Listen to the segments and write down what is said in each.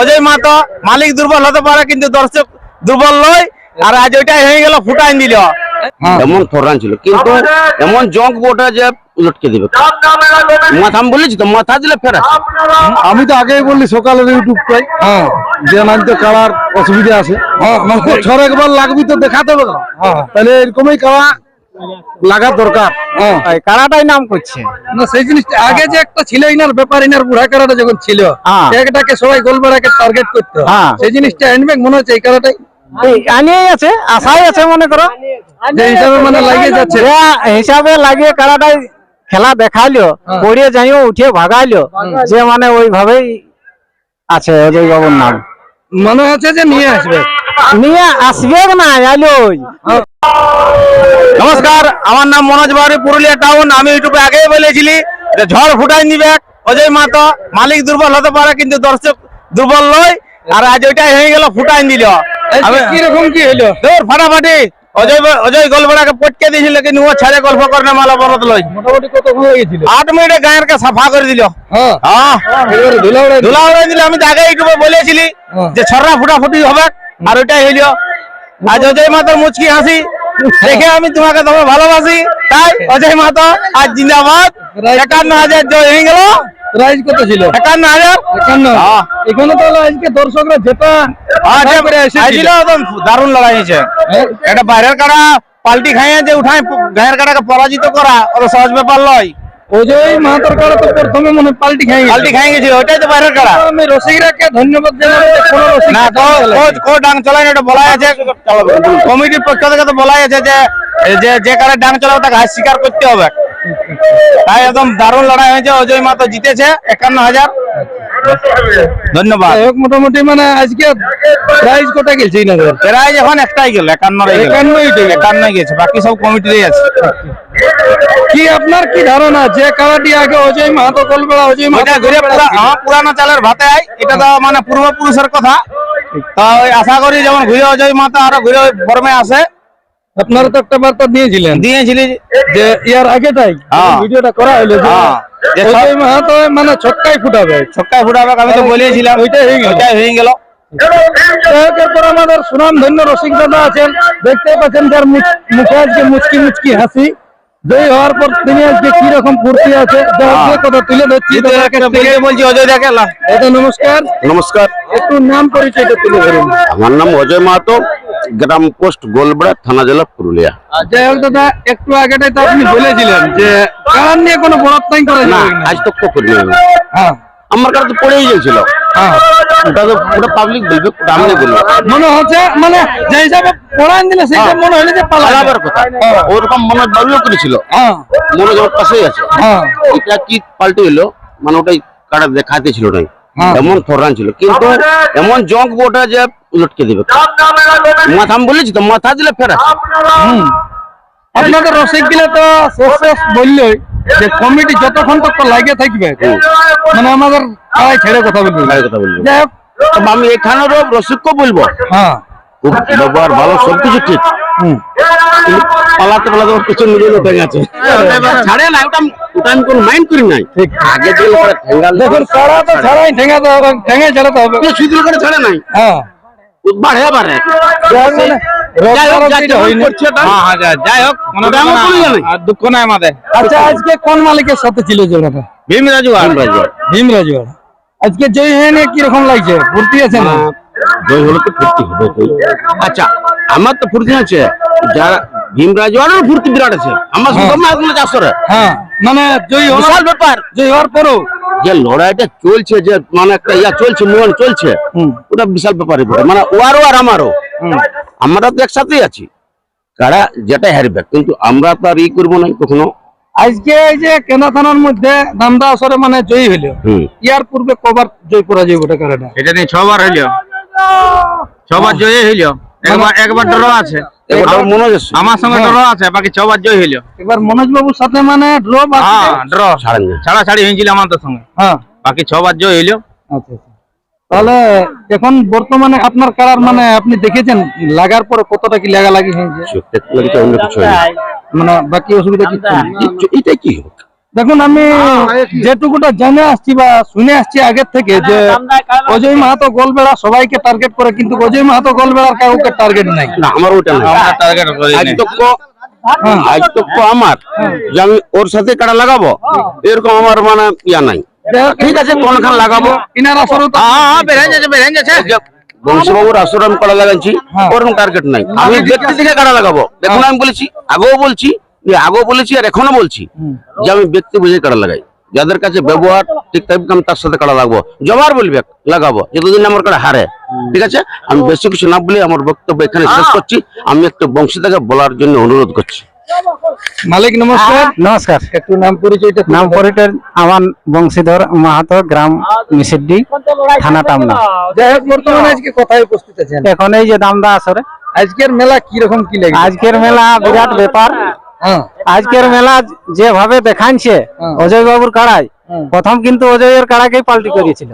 অজয় মাতো মালিক দুর্বল হতে পারে কিন্তু দর্শক দুর্বল নয়। আর আজ ওইটাই হয়ে গেল ফুটাই দিল। এমন থরান ছিল কিন্তু এমন জঙ্ক বোটা যে লটকে দিবে। মাথা আমি বলেছি তো মাথা দিলে ফেরা আমি তো আগেই বললি সকালের ইউটিউবটাই হ্যাঁ। যে নাইন তো কালার অসুবিধা আছে। বছর একবার লাগবি তো দেখাতে হবে। তাহলে এরকমই কালা লাগা দরকার। কারাটাই নাম করছে। না সেই জিনিসটা আগে যে একটা ছিল ইনার ব্যাপার ইনার বুড়া কারাটা যখন ছিল হ্যাঁ। একটাকে সবাই গোলবেড়াকে টার্গেট করতো। হ্যাঁ। সেই জিনিসটা আনবে মনে হচ্ছে এই কারাটাই। আনিয়েই আছে আশাই আছে মনে করো। যে হিসাবে মানে লাগিয়ে যাচ্ছে। হিসাবে লাগিয়ে কারাটাই খেলা দেখাইলো পড়িয়ে যাইও উঠে ভাগাইলো যে মানে ওইভাবেই আছে অজয় বাবুর নাম। মনে হচ্ছে যে নিয়ে আসবে। নিয়ে আসবে না আলোই নমস্কার আমার নাম মনোজ বাড়ি পুরুলিয়া টাউন। আমি ইউটিউবে আগেই বলেছিলি যে ঝড় ফুটাই নিবে অজয় মাতো মালিক দুর্বল হতে পারে কিন্তু দর্শক দুর্বল নয়। আর আজ ওইটাই হয়ে গেল ফুটাই দিল কীরকম কি দৌড় ফাটাফাটি। অজয় অজয় গল্পটাকে পটকে দিয়েছিল কিন্তু ও ছাড়ে গল্প করে মালা বরত লই। মোটামুটি কত হয়ে গেছিল আট মিনিটে গায়ের কে সাফা করে দিল। হ্যাঁ। হ্যাঁ। এবারে ধুলা উড়াই দিল। ধুলা উড়াই দিল আমি আগে ইউটিউবে বলেছিলি। যে ছড়া ফুটাফুটি হবে। আর ওইটাই হইল। আজ অজয় মাতার মুচকি হাসি। দেখে আমি তোমাকে তোমার ভালোবাসি তাই অজয় মাতা আজ জিন্দাবাদ। একান্ন হাজার জয় হয়ে গেল। প্রাইস কত ছিল? একান্ন হাজার। একান্ন। হ্যাঁ। এখানে তাহলে আজকে দর্শকরা যেটা করে। আইছিল একদম দারুণ লড়াই হয়েছে। হ্যাঁ? এটা বাইরের কাড়া পাল্টি খাইয়ে যে উঠায় গায়ের কাটাকে পরাজিত করা অত সহজ ব্যাপার নয় অজয় মাহাতর কারা তো প্রথমে মনে পাল্টি খাই পাল্টি খাই ওটাই তো বাইরের কাড়া। আমি রসিকরাকে ধন্যবাদ জানাব যে কোনো রসিক না তো কোচ কোচ ডাং না, বলাই আছে। কমিটির পক্ষ থেকে তো বলাই আছে যে যে যে কারে ডাং চালাবে তাকে হার স্বীকার করতে হবে। তাই একদম দারুণ লড়াই হয়েছে অজয় মাতো জিতেছে একান্ন হাজার। ধন্যবাদ। মোটামুটি মানে আজকে প্রাইজ কটা গেছে ইনাদের প্রায় এখন একটাই গেল একান্ন একান্নই তো গেল। একান্ন গেছে বাকি সব কমিটিরই আছে। কি আপনার কি ধারণা? যে কারাটি আগে অজয় মাহাতো গোলবেড়া অজয় মাহাতো ঘুরে পুরানো চালের ভাতে আই এটা তো মানে পূর্বপুরুষের কথা। তো আশা করি যেমন ঘুরে অজয় মাতা আরও ঘুরে ফর্মে আসে। আপনারা তো একটা বার্তা দিয়েছিলেন দিয়েছিলি যে ইয়ার আগেটাই হ্যাঁ। ভিডিওটা করা হলো যে হ্যাঁ। অজয় মাহাতো মানে ছক্কাই ফুটাবে। ছক্কায় ফুটাবে আমি তো বলেছিলাম। ওইটাই হয়ে গেল। ওইটাই হয়ে গেল। এরপর আমাদের সুনাম ধন্য রসিক দাদা আছেন। দেখতে পাচ্ছেন যার মুখ- আজকে মুচকি মুচকি হাসি। জয়ী হওয়ার পর তিনি আজকে কি রকম ফুর্তি আছে যার যে কথা তুলে ধরছি। বলছি অজয় দেখে নমস্কার। নমস্কার। একটু নাম পরিচয়টা তুলে ধরুন। আমার নাম অজয় মাহাতো। গ্রাম পোস্ট গোলবেড়া থানা জেলা পুরুলিয়া। যাই হোক দাদা একটু আগেটাই তো আপনি বলেছিলেন যে কারণ নিয়ে কোনো বড়াত্মাই করা না না। আজ তো করিনি হ্যাঁ। আমার কাছে তো পড়েই গেছিল। হ্যাঁ। ওটা তো ওটা পাবলিক বলবে ওটা আমি বলব। মনে হচ্ছে মানে যে হিসাবে পড়ান দিলে সেই মনে হলো যে পালাবার কথা। ওরকম মনে করেছিল। হ্যাঁ। মনে আমার পাশেই আছে। হ্যাঁ। এটা কি পাল্টে হলো? মানে ওটাই কাটা দেখাতে ছিল ওটাই। হ্যাঁ। এমন থরান ছিল। কিন্তু এমন জঙ্ক বোটা যে লটকে দিবে। মাথা আমি বলেছি তো মাথা দিলে ফেরা। আপনাদের রসিক দিলে তো শেষ বললই যে কমিটি যতক্ষণ তক লাগিয়ে থাকবে। মানে আমাদের ছেড়ে কথা বলবে। কথা বলব। যাই হোক। তবে আমি এখানেরও রসিককে বলব। হ্যাঁ। খুব ব্যবহার ভালো সবকিছু ঠিক। হুম। পালাতে পালাতে ওর পিছনে নিজে লোক গেছে। ছাড়ে না ওটা আমি- ওটা আমি কোনো মাইন্ড করি নাই। আগে দিলে পরে ঠেঙ্গাল দেখুন ছাড়া তো ছাড়াই ছাড়াতে হবে। করে ছাড়ে নাই। হ্যাঁ। বাড়ে বাড়ে যাই হোক যাই হোক। হ্যাঁ হ্যাঁ দুঃখ নাই আমাদের। আচ্ছা আজকে কোন মালিকের সাথে ছিল যে ওনাটা ভীম রাজু ভীম রাজু আজকে জয় হয়ে কীরকম লাগছে? ভর্তি আছে না? জয় হলে তো ফুর্তি হবে আচ্ছা আমার তো ফুর্তি আছে। যারা ভীমরাজ ওয়ারও ফুর্তি বিরাট আছে। আমার হ্যাঁ। মানে জয় হওয়ার ব্যাপার। জয় হওয়ার পরও যে লড়াইটা চলছে যে মানে একটা ইয়া চলছে মোহন চলছে ওটা বিশাল ব্যাপারে পড়ে। মানে ওয়ারও আর আমারও। আমরা তো একসাথেই আছি। কারা যেটা হারবে কিন্তু আমরা তো আর ই করব না কখনো। আজকে এই যে কেনা থানার মধ্যে দামদা আসরে মানে জয়ী হইল। হুম। ইয়ার পূর্বে কবার জয় করা যাবে ওটা কারণে? এটা নিয়ে ছবার হইল। ছবার জয়ী হইল। একবার একবার ড্র আছে। মনে আমার সঙ্গে ড্র আছে বাকি ছবার জয় হইল। এবার মনোজ বাবুর সাথে মানে ড্র হ্যাঁ ড্র ছাড়া ছাড়ি ছাড়াছাড়ি হয়েছিল আমাদের সঙ্গে। হ্যাঁ। বাকি ছবার জয় হইল। আচ্ছা আচ্ছা। তাহলে এখন বর্তমানে আপনার কারার মানে আপনি দেখেছেন লাগার পরে কতটা কি লাগা লাগি হয়েছে? হয়। মানে বাকি অসুবিধা কিছু এটা কি হবে দেখুন আমি যেটুকুটা জেনে আসছি বা শুনে আসছি আগের থেকে যে অজয় মাহাতো গোলবেড়া সবাইকে টার্গেট করে কিন্তু অজয় মাহাতো গোলবেড়ার কাউকে টার্গেট নাই। না আমার ওটা না। আমরা টার্গেট করি আজ তো কো- আজ তো কো আমার যে আমি ওর সাথে কাটা লাগাবো? এরকম আমার মানে ইয়া নাই। ঠিক আছে কোনখান লাগাবো? ইনার হ্যাঁ হ্যাঁ বেড়ে যাচ্ছে বেড়ে যাচ্ছে। বংশবাবুর আসর আমি কাটা লাগাচ্ছি। ওরকম টার্গেট নাই। আমি ব্যক্তি থেকে কাটা লাগাবো? দেখুন আমি বলেছি আগেও বলছি আগেও বলেছি আর এখনও বলছি যে আমি ব্যক্তি বুঝে কাটা লাগাই। যাদের কাছে ব্যবহার ঠিক তাই আমি তার সাথে কাটা লাগবো। জবার বলবে লাগাবো যতদিন আমার কাটা হারে। ঠিক আছে? আমি বেশি কিছু না বলে আমার বক্তব্য এখানে শেষ করছি। আমি একটু বংশীদাকে বলার জন্য অনুরোধ করছি। মালিক নমস্কার। নমস্কার। একটু নাম পরিচয়টা নাম পরিচয় আমার বংশীধর মাহাতো গ্রাম মিসিড্ডি থানা টামনা যাই হোক বর্তমানে আজকে কোথায় উপস্থিত আছেন। এখন এই যে দামদা আসরে। আজকের মেলা কি রকম কি লাগে আজকের মেলা বিরাট ব্যাপার। আজকের মেলা যেভাবে দেখাচ্ছে হ্যাঁ। অজয় বাবুর কাড়াই প্রথম কিন্তু অজয়ের কাড়াকেই পাল্টি করেছিল।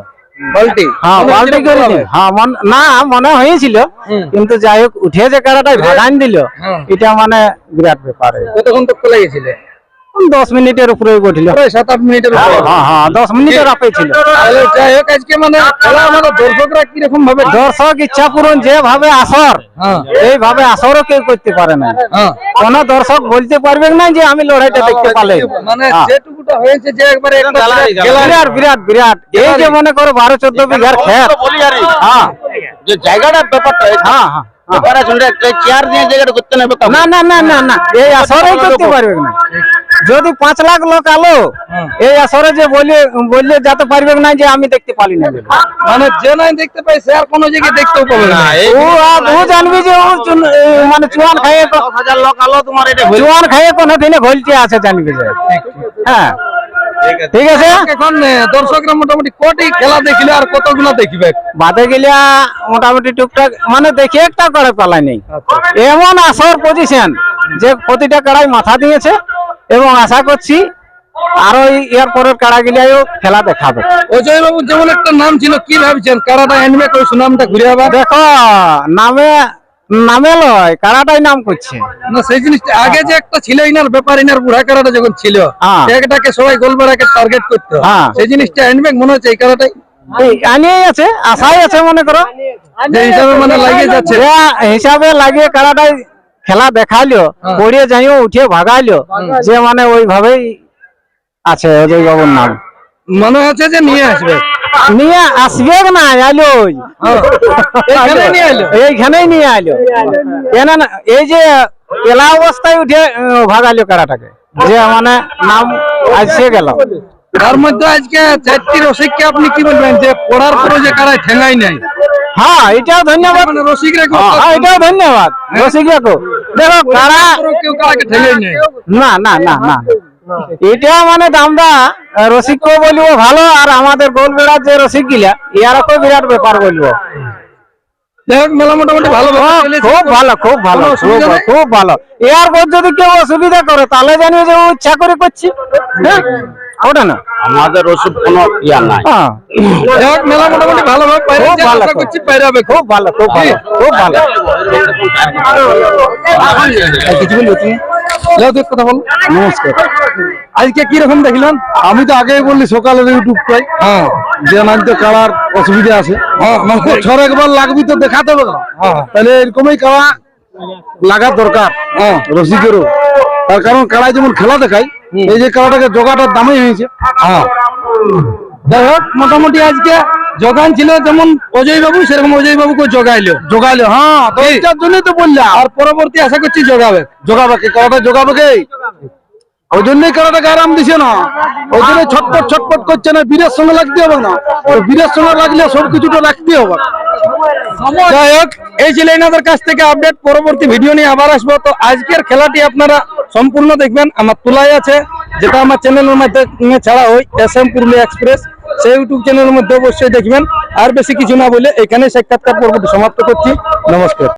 পাল্টি? হ্যাঁ করেছিল। হ্যাঁ মন- না মনে হয়েছিল কিন্তু যাই হোক উঠে যে কাড়াটাই ভাগান দিল হ্যাঁ। এটা মানে বিরাট ব্যাপার। কতক্ষণ খোলা লেগেছিল দশ মিনিটের উপরে উঠল সাত আট মিনিটের উপরে। হ্যাঁ হ্যাঁ দশ মিনিটের আপে ছিল। যাই হোক আজকে মানে খেলা মানে দর্শকরা কীরকম ভাবে দর্শক ইচ্ছা পূরণ যেভাবে আসর হ্যাঁ। এইভাবে আসরও কেউ করতে পারে না। হ্যাঁ। কোন দর্শক বলতে পারবে না যে আমি লড়াইটা দেখতে পালে। মানে হ্যাঁ। যেটুকুটা হয়েছে যে একবারে। বিরাট বিরাট বিরাট। এই যে মনে করো বারো চোদ্দ বিঘার খেত বলি আরে। হ্যাঁ। যে জায়গাটা ব্যাপারটা হ্যাঁ হ্যাঁ চেয়ার দিয়ে জায়গাটা করতে নেবে না না না না না। এই আসরে করতে পারবে না। যদি পাঁচ লাখ লোক আলো হ্যাঁ। এই আসরে যে বলে বললে যেতে পারবে না যে আমি দেখতে পারি না। মানে যে নাই দেখতে পাই সে আর কোনো জায়গায় দেখতেও পাবে না। ও আর ও জানবি যে ও চুন- মানে চুয়ান খাইয়ে হাজার লোক আলো তোমার এটা চুয়ান খাইয়ে কোনো দিনে ঘলতে আছে জানবি যে। হ্যাঁ। ঠিক আছে। এখন দর্শকরা মোটামুটি কটি খেলা দেখিলে আর কতগুলো দেখবে? বাদে গেলিয়া মোটামুটি টুকটাক মানে দেখে একটা করে পালাই নেই। এমন আসর পজিশন যে প্রতিটা কড়াই মাথা দিয়েছে। এবং আশা করছি আরও এই- এর পরের কাড়া গেলিয়াও খেলা দেখাবে। অজয় বাবু যেমন একটা নাম ছিল কি ভাবছেন? কারাটা এনবে কই সুনামটা ঘুরে আবার? দেখো নামে নামে লয় কাড়াটাই নাম করছে। না সেই জিনিসটা আগে যে একটা ছিল ইনার ব্যাপার ইনার বুড়া কারাটা যখন ছিল হ্যাঁ। একটাকে সবাই গোলবেড়াকে টার্গেট করতো। হ্যাঁ। সেই জিনিসটা এনবে মনে হচ্ছে এই কারাটাই? এই আনিয়েই আছে আশাই আছে মনে করো। যে হিসাবে মানে লাগিয়ে যাচ্ছে। হিসাবে লাগিয়ে কাড়াটাই খেলা দেখাইলো হ্যাঁ। পড়িয়ে যাইও উঠে ভাগাইলো যে মানে ওইভাবেই আছে অজয় বাবুর নাম। মনে হচ্ছে যে নিয়ে আসবে। নিয়ে আসবে না নিয়ে এলো? এইখানেই নিয়ে আইলো। কেন না এই যে এলা অবস্থায় উঠে আহ, ভাগাইলো কারাটাকে যে মানে নাম আসছে গেল। তার মধ্যে আজকে চারটি রসিককে আপনি কি বলবেন যে পড়ার পরে যে কারায় ঠেঙ্গাই নাই? হ্যাঁ এটাও ধন্যবাদ। মানে রসিকরা হ্যাঁ এটাও ধন্যবাদ। রসিকিয়াকো দেখো কারা কেউ কারাকে ঠেঙ্গাই নাই। না না না না। এটা মানে দামদা রসিক বলব ভালো আর আমাদের গোলবেড়ার যে রসিক গিলা ইয়ারও বিরাট ব্যাপার বলব। যাই মেলা মোটামুটি ভালো খুব- খুব ভালো খুব ভালো খুব ভালো। যদি কেউ অসুবিধা করে তাহলে জানিয়ে যে ইচ্ছা করে করছি। হ্যাঁ? ওটা না? আমাদের ওসব কোনো ইয়া নাই। হ্যাঁ। মেলা মোটামুটি ভালো খুব ভালো, খুব। করছি পাইরাবে খুব ভালো খুব ভালো খুব কিছু কথা বল। নমস্কার। আজকে কি রকম দেখলেন আমি তো আগেই বললি সকালের ইউটিউবটাই হ্যাঁ। নাইতে কাড়ার অসুবিধা আছে। হ্যাঁ বছর একবার লাগবি তো দেখাতে হবে। হ্যাঁ। তাহলে এরকমই লাগা দরকার। হ্যাঁ। রসিকেরও। তার কারণ যেমন খেলা দেখায় এই যে জোগাটার দামই হয়েছে। হ্যাঁ। যাই হোক মোটামুটি আজকে যোগান ছিল যেমন অজয় বাবু সেরকম অজয় বাবুকে জোগাইলো। জোগাইলে হ্যাঁ জন্যই তো বললাম। আর পরবর্তী আশা করছি জোগাবে। জোগাবে কে? কাড়াটা জোগাবে ওই জন্যই কাড়াটাকে আরাম দিছে না। ওই জন্য ছটপট ছটপট করছে না, বীরের সঙ্গে লাগতে হবে না। বীরের সঙ্গে লাগলে সব কিছুটা রাখতে হবে। যাই হোক, এই ছিল এনাদের কাছ থেকে আপডেট পরবর্তী ভিডিও নিয়ে আবার আসব। তো আজকের খেলাটি আপনারা সম্পূর্ণ দেখবেন। আমার তুলাই আছে, যেটা আমার চ্যানেলের মাধ্যমে ছাড়া হয়, এস এম পুরুলিয়া এক্সপ্রেস সেই ইউটিউব চ্যানেলের মধ্যে অবশ্যই দেখবেন। আর বেশি কিছু না বলে এখানে সাক্ষাৎকার পর্বটি সমাপ্ত করছি। নমস্কার।